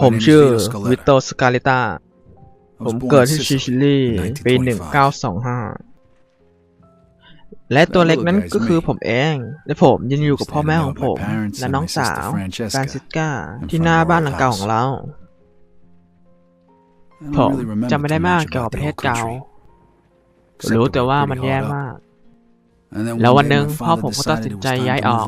ผมชื่อ My name is Vito Scaletta. วิโตสกาเลตา I ผ was ม born เกิด in ที่ชิ Sicily ชิลี in ปี 1925. 1925 และตัวเล็กนั้นก็คือผมเอง และผมยืนอยู่กับพ่อแม่ของผม Standing out with my parents และ and น้อง my สาว sister Francesca ฟรานซิสกา in ที่หน้า front of บ้าน our หลังเก่า house. ของเรา I ผ don't ม really remember จำไม่ได้ too มาก much เกี่ยวกับ about ประ the เทศ old เก่า country, รู้ except แต่ it ว่า was มัน pretty แย่ hard up. มาก And then แล้ว one วัน day หนึ่ง my พ่อ father ผมก็ตัด decided สิน it was ใจ time ย้าย to ออก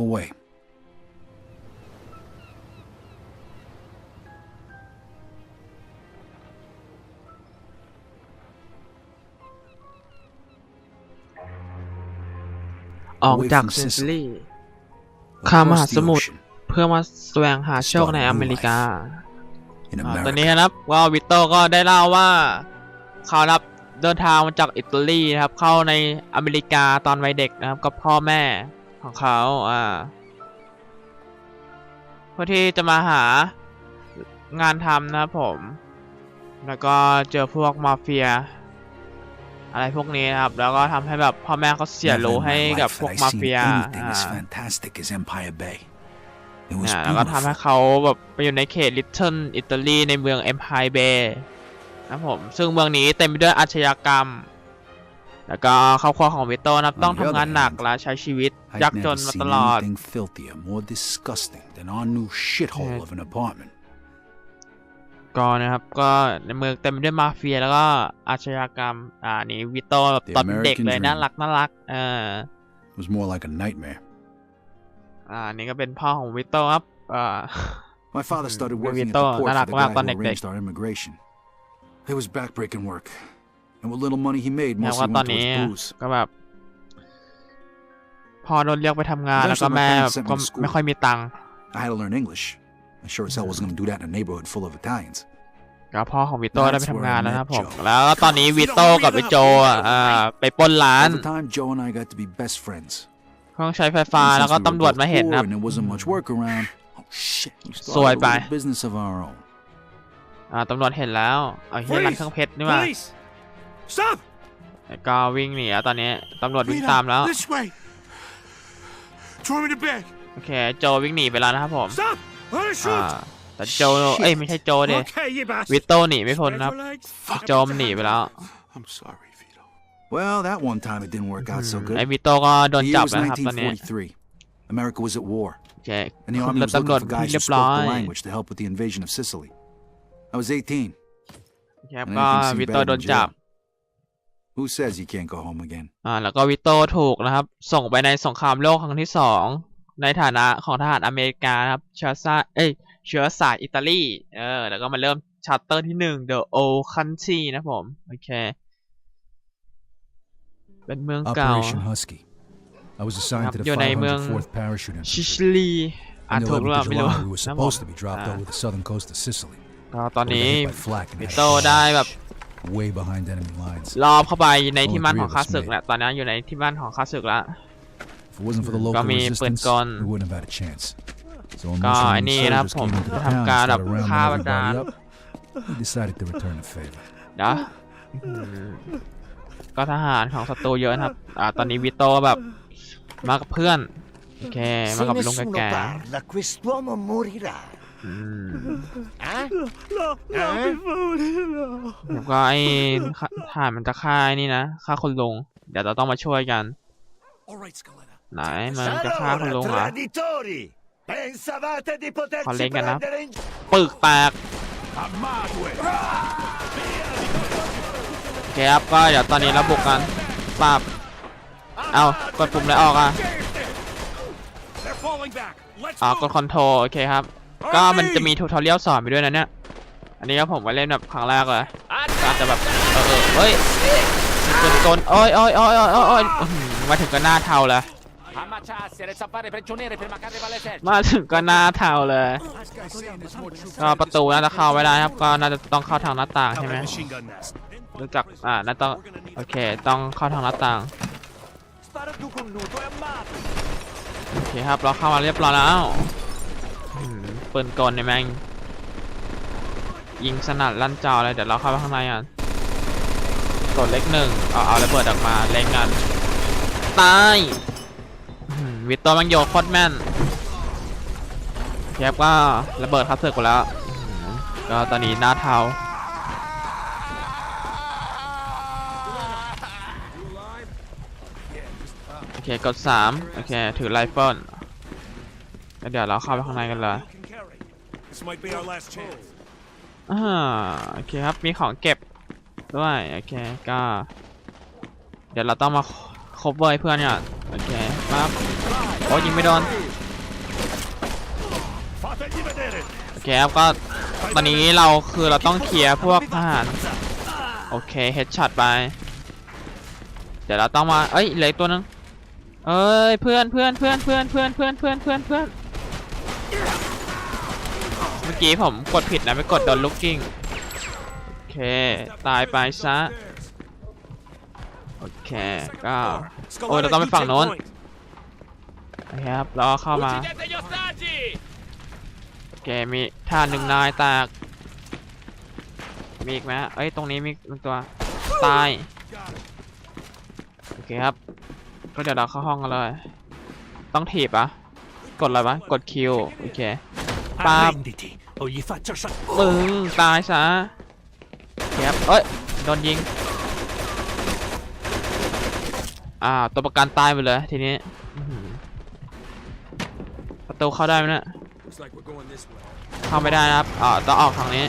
ออกจาก Away from ซิซิลี Sicily, ข้ามมหา across ส the มุทร ocean, เพื่อมาแสวงหาโชคในอเมริกา in อ่า America. ตอนนี้นะครับว่าวิตโตก็ได้เล่าว่าเขานะครับเดินทางมาจากอิตาลีนะครับ เข้าในอเมริกาตอนวัยเด็กนะครับกับพ่อแม่ของเขาอ่าเพื่อที่จะมาหางานทำนะครับผม แล้วก็เจอพวกมาเฟีย อะไรพวกนี้นะครับ แล้วก็ทำให้แบบพ่อแม่เขาเสีย Never รู้ in ให้ my กับ life พวก had I มา seen เฟีย anything as อ่า fantastic as Empire Bay. It was อ่าแล้วก็ทำให้ beautiful. เขาแบบไปอยู่ในเขตลิตเทิลอิตาลีในเมือง Empire Bay นะครับผมซึ่งเมืองนี้เต็มไปด้วยอาชญากรรม แล้วก็ครอบครัวของวิโต้นะครับ On the ต้องทำงาน other หนัก hand, และใช้ชีวิต I'd ยากจ never นมา seen ตลอด apartment. ก็นะครับ ก็ในเมืองเต็มไปด้วยมาเฟีย แล้วก็อาชญากรรม อ่านี่วิโต้แบบ The ตอนเป็นเด็ก American เลย dream น่ารักน่ารักเออ It was more like a nightmare. อ่านี่ก็เป็นพ่อของวิโต้ครับอ่า My father started Mm, working at Vito, the port for the narakmak guy pa who nek- arranged our immigration. It was backbreaking work. And what little money he made แล้ว mostly ก็ตอน went นี้ towards booze. ก็แบบพ่อโดนเรียกไปทำงานแล้วก็ Eventually, my แม่ parents sent me ก็ to school. ไม่ค่อยมีตังค์ I had to learn English. I sure as hell wasn't going to do that in a neighborhood full of Italians. ก็พ่อของวิโต้ได้ไป That's ทำงาน where I แล้วนะครับ met ผม Joe. แล้วก็ตอนนี้วิโต้กับวิโจอะอ่าไปปล้นร้าน Over time, Joe and I got to be best friends. เครื่องใช้ไฟฟ้า And แล้ว since ก็ we were ตำรวจ both มาเห็น poor นะครับ and there wasn't much work around. Oh shit! We สวย started ไป a little business of our own. อ่าตำรวจเห็นแล้วเอาเฮียร้านเครื่องเพชรนี่มา Police! Stop! แล้วก็วิ่งหนีแล้วตอนนี้ตำรวจวิ่ง Vito, ตามแล้ว This way! Throw me the bag! โอเคโจวิ่งหนีไปแล้วนะครับผม Stop! I wanna อ่า shoot! แต่โจเอ้ยไม่ใช่โจเด Okay, you bastard! วิโต้หนีไม่พ้น Spread นะครับ your legs. โจมนหนีไปแล้ว I'm sorry, Vito. Well, that one time it didn't work out so ไอ้ good. วิโต้ก็โดน The จั year บ was แล้วนะครับตอนนี้ 1943. America was at war, โอเค and the คุม army รถ was ตำรวจ looking for ที่ guys เรี who ยบร้อ spoke ย the language to help with the invasion of Sicily. I was 18. ครับ And ก็ anything seemed วิโต้ better โด than นจับ jail. Who says you can't go home again? อ่าแล้วก็วิโต้ถูกนะครับ ส่งไปในสงครามโลกครั้งที่สอง ในฐานะของทหารอเมริกานะครับเชื้อสายเอ้ยเชื้อสายอิตาลีเออแล้วก็มาเริ่มชัตเตอร์ที่หนึ่ง The Old Country นะผม โอเค เป็นเมืองเก่า Operation Husky. I was assigned to the Yo, na yung 504th Parachute ชิ Infantry. ชลีอ่าน On the ถูกหรือเปล่า 11th of ไม่รู้ July, we were นะผม supposed to be dropped Ah. over the southern coast of Sicily. ก็ตอน We นี้ got hit by flak and วิ had โต้ได้แบบ way behind enemy lines. รอบเข้าไปในที่มั่น Only ของ three ข้า of us ศึก made แหละตอนนี้อยู่ในที่มั่นของข้าศึกแล้ว If it wasn't for the Mm, local kami resistance, pwedkon. we wouldn't have had a chance. So when ก็ Mussolini ไอ้นี่นะครับ soldiers ผม came into จะ the town and ทำการแบบ started ฆ่า rounding บรรดา everybody up, we decided to return the favor. เดี๋ยวอืมก็ทหารของศัตรูเยอะนะครับ อ่า ตอนนี้วิโต้แบบมากับเพื่อน โอเค มา Se กับลุง nessuno แก่ parla, quest'uomo morirà. ๆอืม Eh? No, no, Eh? per favore, no. แล้วก็ไอ้ฆ่าทหารมันจะฆ่าไอ้นี่นะฆ่าคนลุงเดี๋ยวเราต้องมาช่วยกัน All right, Scaletta. ไหนมันจะฆ่าคน Allora, ลุงเหรอ traditori! Pensavate di poterci Collega, no? prendere in ปึกแตก Amadue! โอเคครับก็เดี๋ยวตอนนี้เราบุกกันปับเอากดปุ่มอะไรออกอะ They're falling back. Let's อ๋อกด go. คอนโทรโอเคครับ ก็มันจะมีทูทอเรียลสอนไปด้วยนะเนี่ย อันนี้ก็ผมมาเล่นแบบครั้งแรกเลยก็อาจจะแบบเออเออเฮ้ยกลกลโอ้ยโอ้ยโอ้ยโอ้ยโอ้ยโอ้ยอื้อหือมาถึงก็หน้าเทาเลย Ammacciarsi, resta a fare prigionieri prima che arriva l'esercito. มาถึงก็หน้าเทาเลย ก็ประตูน่าจะเข้าไม่ได้ครับ ก็น่าจะต้องเข้าทางหน้าต่าง Now ใช่ไหม that machine gun nest. รู้จัก อ่าน่าต้อง โอเค ต้องเข้าทางหน้าต่าง Spara tu con nudo e ammazza. โอเคครับ เราเข้ามาเรียบร้อยแล้วอื้อหือปืนกลเนี่ยแม่ง ยิงสนั่นลั่นจอเลย เดี๋ยวเราเข้าไปข้างในกันกดเล็กหนึ่ง เอา เอาระเบิดออกมา เล่นกันตายอื้อหือ วิตโตแมันโยโคตรแม่นโอเคครับก็ระเบิดคัสเซิร์กไปแล้ว ก็ตอนนี้หน้าเทาโอเคกดสามโอเคถือไรเฟิลเดี๋ยวเราเข้าไปข้างในกันเลยอ่าโอเคครับมีของเก็บด้วยโอเคก็ เดี๋ยวเราต้องมาคบเวอร์เพื่อนเนี่ยโอเค ปั๊บโอ้ยิงไม่โดนโอเคครับก็ตอนนี้เราคือเราต้องเคลียร์พวกทหารโอเคเฮดช็อตไป เดี๋ยวเราต้องมาเอ้ยเหลืออกตัวนึงเอ้ยเพื่อนเพื่อนเพื่อนเพื่อนเพื่อนเพื่อนเพื่อนเพื่อนเพื่อนเมื่อกี้ผมกดผิดนะไปกดโดนลูกกิ้งโอเคตายไปซะโอเคก็โอ้ยเราต้องไปฝั่งโน้น โอเคครับราก็เข้ามาโอเคมีท่าหนึ่งนายแตกมีอีกไหมเอ้ยตรงนี้มีหนึ่งตัวตายโอเคครับก็เดี๋ยวเราเข้าห้องกันเลย ต้องถีบอะกดอะไรวะกดคิวโอเค Pam. Arrenditi o gli faccio sa... มึงตายซะโอเคครับเอ้ยโดนยิงอ่าตัวประกันตายไปเลยทีนี้ ประตูเข้าได้ไหมเนี่ย Looks like we're going this way. เข้าไม่ได้นะครับอ่าต้องออกทางนี้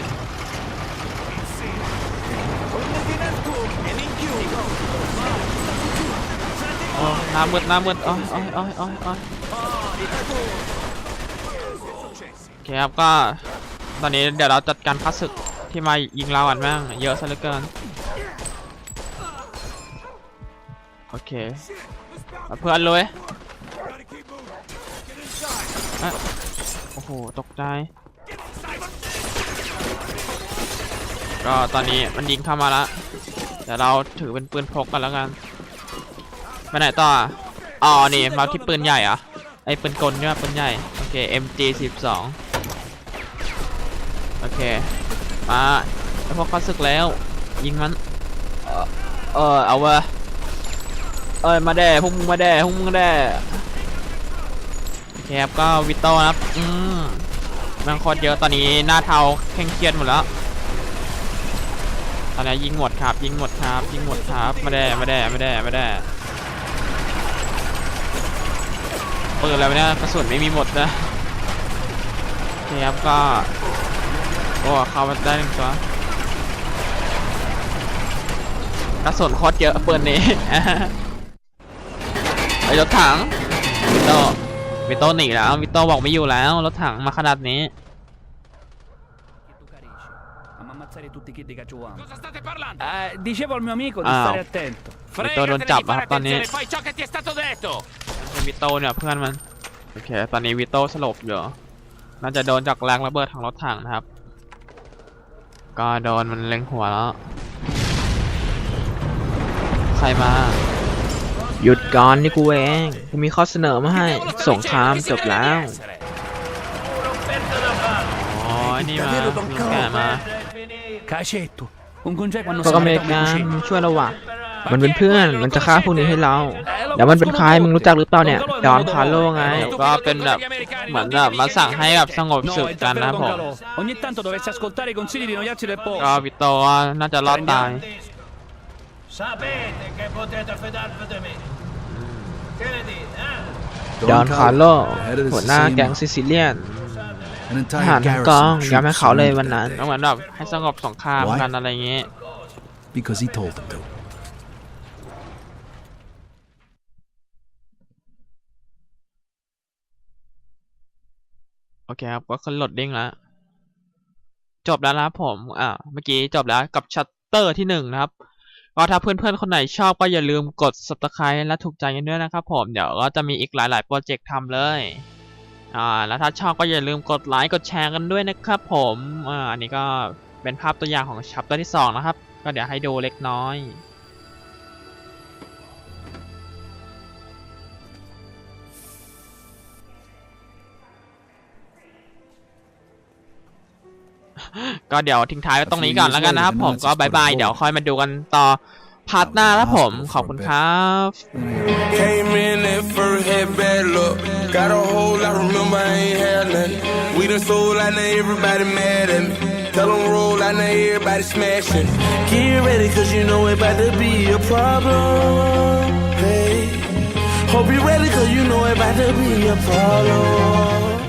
โอ้หน้ามืดหน้ามืดโอ้ยโอ้ยโอ้ยโอ้ยโอ้ยโอเคครับก็ตอนนี้เดี๋ยวเราจัดการคัดศึกที่มายิงเราอันแม่งเยอะซะเหลือเกินโอเคเอาเพื่อนเลย Gotta keep โอ้โห ตกใจ ก็ตอนนี้มันยิงเข้ามาแล้วเดี๋ยวเราถือเป็นปืนพกกันแล้วกันไปไหนต่ออะอ๋อ นี่มาที่ปืนใหญ่เหรอะไอ้ปืนกลเนี่ยปืนใหญ่ โอเค MG 12 โอเค มาไอพวกข้าศึกแล้ว ยิงมัน เออ เอาวะเอ้ย มาแด่พวกมึงมาแด่พวกมึงมาแด่ คครับก็วิโต้ครับ อืมแมันโคตรเยอะตอนนี้หน้าเทาเคร่งเครียดหมดแล้วตอนนี้ยิงหมดครับ ยิงหมดครับ ยิงหมดครับไม่ได้ไม่ได้ไม่ได้ไม่ได้ปืนอะไรวเนี่ยกระสุนไม่มีหมดนะโอเครับก็โอ้เข้ามาได้หนึ่งตัวกระสุนโคตรเยอะปืนนี้ไอ้รถถังวิโต วิโต้หนีแล้ววิโต้บอกไม่อยู่แล้วรถถังมาขนาดนี้ Tu carisci. Ma ammazzare tutti i kid di Cacciuano. Cosa state parlando? Eh, dicevo al mio amico di Ah. stare attento. Vittorio non Fregatene ciappa, di fare Tony. attenzione, fai ciò che ti è stato detto! เป็นวิโต้เนี่ยเพื่อนมันโอเคตอนนี้วิโต้สลบอยู่น่าจะโดนจากแรงระเบิดทางรถถังนะครับ ก็โดนมันเล็งหัวแล้ว ใครมา หยุดก่อนนี่กูเองกูมีข้อเสนอมาให้สงครามจบแล้วอ๋อนี่มามีแกมา Cacetto. Un congeco hanno พวกอเมริกันช่วยเราว่ะมันเป็นเพื่อนมันจะฆ่าพวกนี้ให้เราเดี๋ยวมันเป็นใครมึงรู้จักหรือเปล่าเนี่ยดอนคาร์โลไงก็เป็นแบบเหมือนแบบมาสั่งให้แบบสงบ No, ศึก è il กัน davvero นะผม Don Calò. Ogni tanto dovresti ascoltare i consigli di noiazzi del ก็ posto. วิโตว่าน่าจะรอดตาย Sapete che potete fidarvi di me. Che ne dite, eh? ดอนคาร์โล the head of the หัวหน้า Sicilian แก๊งซิซิเลียน An ทหาร entire ทั้งกอง garrison ยอมให้เขาเลย troops วันนั้น surrendered ก็ that เหมือนแบบให้สงบสงคราม Why? กันอะไรอย่างเงี้ย day Because he told them to. โอเคครับก็ขึ้นโหลดดิ้งแล้ว จบแล้วนะครับผม อ่า เมื่อกี้จบแล้วกับชัตเตอร์ที่หนึ่งนะครับ ก็ถ้าเพื่อนๆ คนไหนชอบก็อย่าลืมกด subscribe และถูกใจกันด้วยนะครับผม เดี๋ยวก็จะมีอีกหลายๆ โปรเจกต์ทำเลย อ่า แล้วถ้าชอบก็อย่าลืมกดไลค์กดแชร์กันด้วยนะครับผม อ่า อันนี้ก็เป็นภาพตัวอย่างของชัปเตอร์ที่สองนะครับ ก็เดี๋ยวให้ดูเล็กน้อย ก็เดี๋ยวทิ้งท้ายไว้ตรงนี้ก่อนแล้วกันนะครับผมก็บายบาย เดี๋ยวค่อยมาดูกันต่อพาร์ทหน้าครับผม ขอบคุณครับ Came in at first, had bad luck. Got a hole, I remember I ain't had nothing. We done sold out, now everybody mad at me. Tell them roll out now everybody smashing. Get ready cause you know it about to be a problem. Hey. Hope you ready cause you know it about to be a problem.